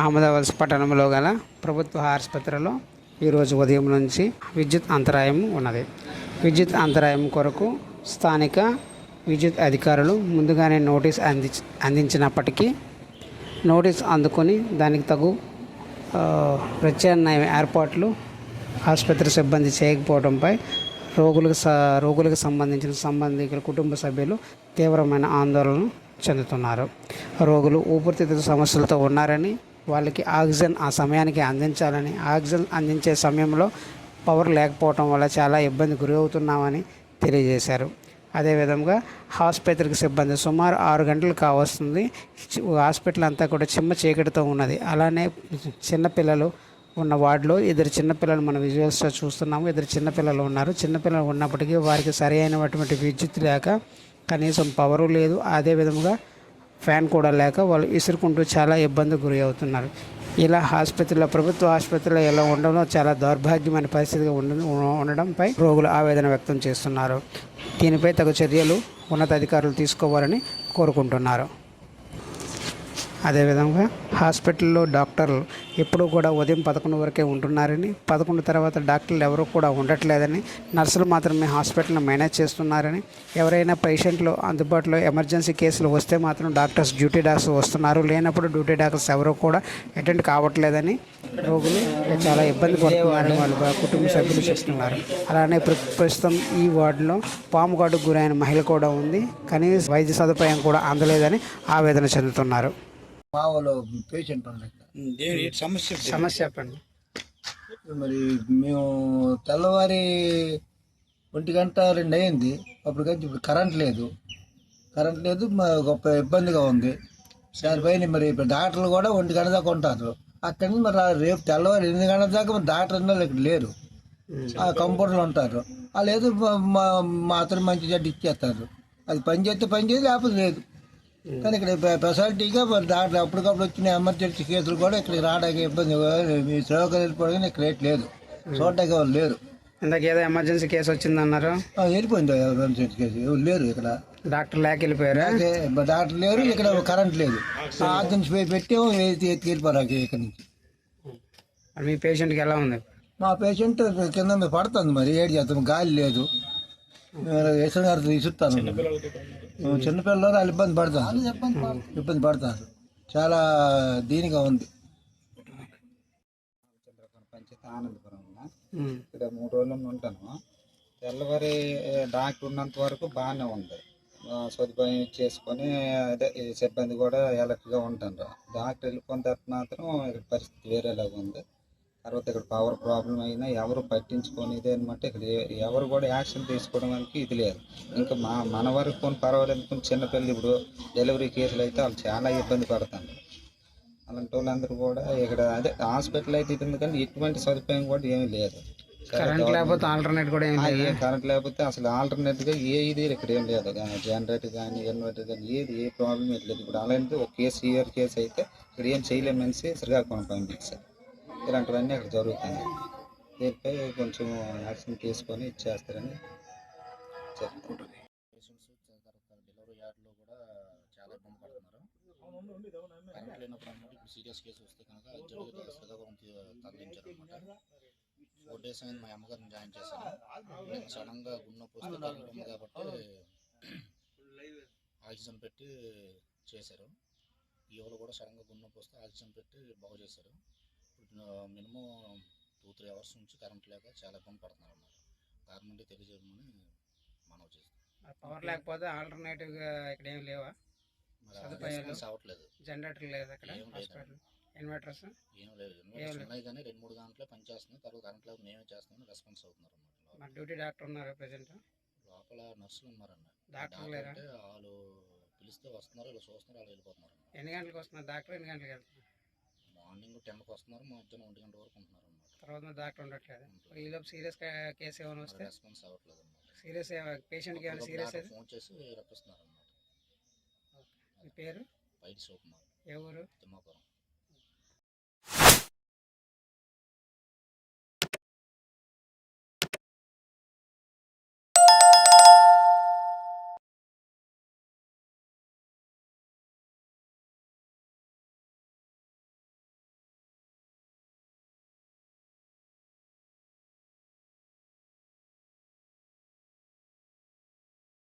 అహ్మదాబాద్ పట్టణంలో గల ప్రభుత్వ ఆసుపత్రిలో ఈరోజు ఉదయం నుంచి విద్యుత్ అంతరాయం ఉన్నది. విద్యుత్ అంతరాయం కొరకు స్థానిక విద్యుత్ అధికారులు ముందుగానే నోటీస్ అంది అందించినప్పటికీ నోటీస్ అందుకొని దానికి తగు ప్రత్యామ్నాయ ఏర్పాట్లు ఆసుపత్రి సిబ్బంది చేయకపోవడంపై రోగులకు స రోగులకు సంబంధించిన సంబంధికుల కుటుంబ సభ్యులు తీవ్రమైన ఆందోళన చెందుతున్నారు. రోగులు ఊపిరితిత్తుల సమస్యలతో ఉన్నారని వాళ్ళకి ఆక్సిజన్ ఆ సమయానికి అందించాలని. ఆక్సిజన్ అందించే సమయంలో పవర్ లేకపోవటం వల్ల చాలా ఇబ్బంది గురి అవుతున్నామని తెలియజేశారు అదేవిధంగా ఆసుపత్రికి సిబ్బంది సుమారు ఆరు గంటలు కావస్తుంది. హాస్పిటల్ అంతా కూడా చిమ్మ చీకటితో ఉన్నది. అలానే చిన్నపిల్లలు ఉన్న వార్డులో ఇద్దరు చిన్నపిల్లలు మనం విజువల్స్లో చూస్తున్నాము. ఇద్దరు చిన్నపిల్లలు ఉన్నారు. చిన్నపిల్లలు ఉన్నప్పటికీ వారికి సరి అయినటువంటి విద్యుత్ లేక కనీసం పవరు లేదు. అదే విధముగా ఫ్యాన్ కూడా లేక వాళ్ళు విసురుకుంటూ చాలా ఇబ్బందికి గురి అవుతున్నారు. ఇలా ఆసుపత్రిలో ప్రభుత్వ ఆసుపత్రిలో ఇలా ఉండడం చాలా దౌర్భాగ్యమైన పరిస్థితిగా ఉండడంపై రోగులు ఆవేదన వ్యక్తం చేస్తున్నారు. దీనిపై తగు చర్యలు ఉన్నతాధికారులు తీసుకోవాలని కోరుకుంటున్నారు. అదేవిధంగా హాస్పిటల్లో డాక్టర్లు ఎప్పుడూ కూడా ఉదయం పదకొండు వరకే ఉంటున్నారని పదకొండు తర్వాత డాక్టర్లు ఎవరు కూడా ఉండట్లేదని నర్సులు మాత్రమే హాస్పిటల్ని మేనేజ్ చేస్తున్నారని ఎవరైనా పేషెంట్లు అందుబాటులో ఎమర్జెన్సీ కేసులు వస్తే మాత్రం డాక్టర్స్ డ్యూటీ డాక్టర్స్ వస్తున్నారు. లేనప్పుడు డ్యూటీ డాక్టర్స్ ఎవరు కూడా అటెండ్ కావట్లేదని రోగులు చాలా ఇబ్బంది పడుతున్నారని వాళ్ళు కుటుంబ సభ్యులు చెప్తున్నారు. అలానే ప్రస్తుతం ఈ వార్డులో పాము కాటుకు గురైన మహిళ కూడా ఉంది. కనీస వైద్య సదుపాయం కూడా అందలేదని ఆవేదన చెందుతున్నారు. మా వాళ్ళు పేషెంట్ ఉన్నాయి సమస్య సమస్య చెప్పండి. మరి మేము తెల్లవారి ఒంటి గంట రెండు అయింది. అప్పటికంటే ఇప్పుడు కరెంట్ లేదు. కరెంట్ లేదు మా గొప్ప ఇబ్బందిగా ఉంది. దానిపైన మరి ఇప్పుడు డాక్టర్లు కూడా ఒంటి గంట దాకా ఉంటారు. అక్కడి నుంచి మరి ఆ రేపు తెల్లవారు ఎనిమిది గంటల దాకా మరి డాక్టర్ అన్న ఇక్కడ లేరు. ఆ కంపౌండర్లు ఉంటారు. వాళ్ళు ఏదో మా- మాత్రం మంచి జడ్డు ఇచ్చేస్తారు. అది పని చేస్తే పని చేసి లేకపోతే లేదు. కానీ ఇక్కడ ఫెసిలిటీగా మరి డాక్టర్ అప్పటికప్పుడు వచ్చిన ఎమర్జెన్సీ కేసులు కూడా ఇక్కడ రావడానికి ఇబ్బంది మీ సేవకులు వెళ్ళిపోవడానికి ఇక్కడ రేట్ లేదు. చూడడానికి వాళ్ళు లేరు. ఇందాక ఏదో ఎమర్జెన్సీ కేసు వచ్చిందన్నారు. వెళ్ళిపోయింది ఎమర్జెన్సీ కేసు ఎవరు లేరు ఇక్కడ. డాక్టర్ లేక వెళ్ళిపోయారా డాక్టర్ లేరు ఇక్కడ కరెంట్ లేదు. ఆర్జెన్స్ పెట్టాము ఎత్తి ఇక్కడ నుంచి. మీ పేషెంట్కి ఎలా ఉంది? మా పేషెంట్ కింద పడుతుంది మరి ఏడు చేస్తాం గాలి లేదు. ఎస్ఎన్ గారితో ఇసురుతాను చిన్నపిల్లలు వాళ్ళు ఇబ్బంది పడతారు. ఇబ్బంది పడతారు. చాలా దీనిగా ఉంది. ఆనందపురం. ఇక్కడ మూడు రోజులు ఉంటాను. తెల్లవారి డాక్టర్ ఉన్నంత వరకు బాగానే ఉంది. సదుపాయం చేసుకొని అదే ఈ సిబ్బంది కూడా ఎలర్ట్గా ఉంటారు. డాక్టర్ వెళ్ళిపోయిన తర్వాత మాత్రం ఇక్కడ పరిస్థితి వేరేలాగా ఉంది. తర్వాత ఇక్కడ పవర్ ప్రాబ్లం అయినా ఎవరు పట్టించుకొని ఇదే అనమాట ఇక్కడ ఎవరు కూడా యాక్షన్ తీసుకోవడానికి ఇది లేదు. ఇంకా మా మన వరకు కొన్ని పర్వాలేదు కొన్ని చిన్నపిల్లలు ఇప్పుడు డెలివరీ కేసులు అయితే వాళ్ళు చాలా ఇబ్బంది పడుతున్నారు అలాంటి వాళ్ళందరూ కూడా ఇక్కడ అదే హాస్పిటల్ అయితే ఇది ఉంది కానీ ఎటువంటి సదుపాయం కూడా ఏమీ లేదు. కరెంట్ లేకపోతే ఆల్టర్నేట్ కూడా ఏ కరెంట్ లేకపోతే అసలు ఆల్టర్నేట్గా ఏ ఇది ఇక్కడ ఏం లేదు. జనరేటర్ కానీ ఇన్వర్టర్ కానీ ఏది ఏ ప్రాబ్లం లేదు. ఇప్పుడు అలాంటి ఒక కేసు ఇయర్ కేసు అయితే ఇక్కడ ఏం చేయలేమనేసి శ్రీకాకుళం పంపించారు ఇలాంటివన్నీ అక్కడ జరుగుతుంది దీనిపై కొంచెం యాక్షన్ తీసుకొని ఇచ్చేస్తారని చెప్తాను పేషెంట్స్ డెలివరీ యార్డ్లో కూడా చాలా ఇబ్బంది పడుతున్నారు కరెంట్ లేనప్పుడు అన్నమాట ఇప్పుడు సీరియస్ కేసు వస్తే కనుక జరుగుతుంది శ్రీకాకుళం తరలించారు అనమాట ఫోర్ డేస్ అయింది మా అమ్మగారిని జాయిన్ చేశాను నేను సడన్గా గుండె నొప్పి వస్తే తగ్గడం కాబట్టి ఆక్సిజన్ పెట్టి చేశారు. ఈవలో కూడా సడన్గా గుండె వస్తే ఆక్సిజన్ పెట్టి బాగు చేశారు. మినిమం టూ త్రీ అవర్స్ నుంచి కరెంట్ లేక చాలా ఇబ్బంది పడుతున్నారు అన్నమాట గవర్నమెంట్ తెలియజేయమని మనవి చేస్తాం పవర్ లేకపోతే ఆల్టర్నేటివ్ ఇక్కడ ఏం లేవా అవ్వట్లేదు జనరేటర్ లేదు అక్కడ? ఇన్వర్టర్స్? ఏం లేదు. ఇన్వర్టర్స్ ఉన్నాయి కానీ రెండు మూడు గంటలే పనిచేస్తున్నాయి. తర్వాత కరెంట్ లేదు మేమే చేస్తున్నాం రెస్పాన్స్ అవుతున్నారు అన్నమాట డ్యూటీ డాక్టర్ ఉన్నారు ప్రెసెంట్ లోపల నర్సులు ఉన్నారన్న డాక్టర్ డాక్టర్ లేరా? వాళ్ళు పిలిస్తే వస్తున్నారు ఇలా చూస్తున్నారు వాళ్ళు వెళ్ళిపోతున్నారు ఎన్ని గంటలకు వస్తున్నారు? డాక్టర్ ఎన్ని గంటలకు వెళ్తున్నారు? మార్నింగ్ టెన్కి వస్తున్నారు మధ్యాహ్నం ఒంటి గంట వరకు ఉంటున్నారు అన్నమాట తర్వాత డాక్టర్ ఉండట్లేదు ఈలోపు సీరియస్ కేసు ఏమైనా వస్తే? రెస్పాన్స్ అవ్వట్లేదు అన్నమాట సీరియస్ పేషెంట్కి ఏమైనా సీరియస్ అయితే ఫోన్ చేసి రప్పిస్తున్నారు అన్నమాట మీ పేరు? బయట శివకుమార్. ఏ ఊరు తిమ్మాపురం.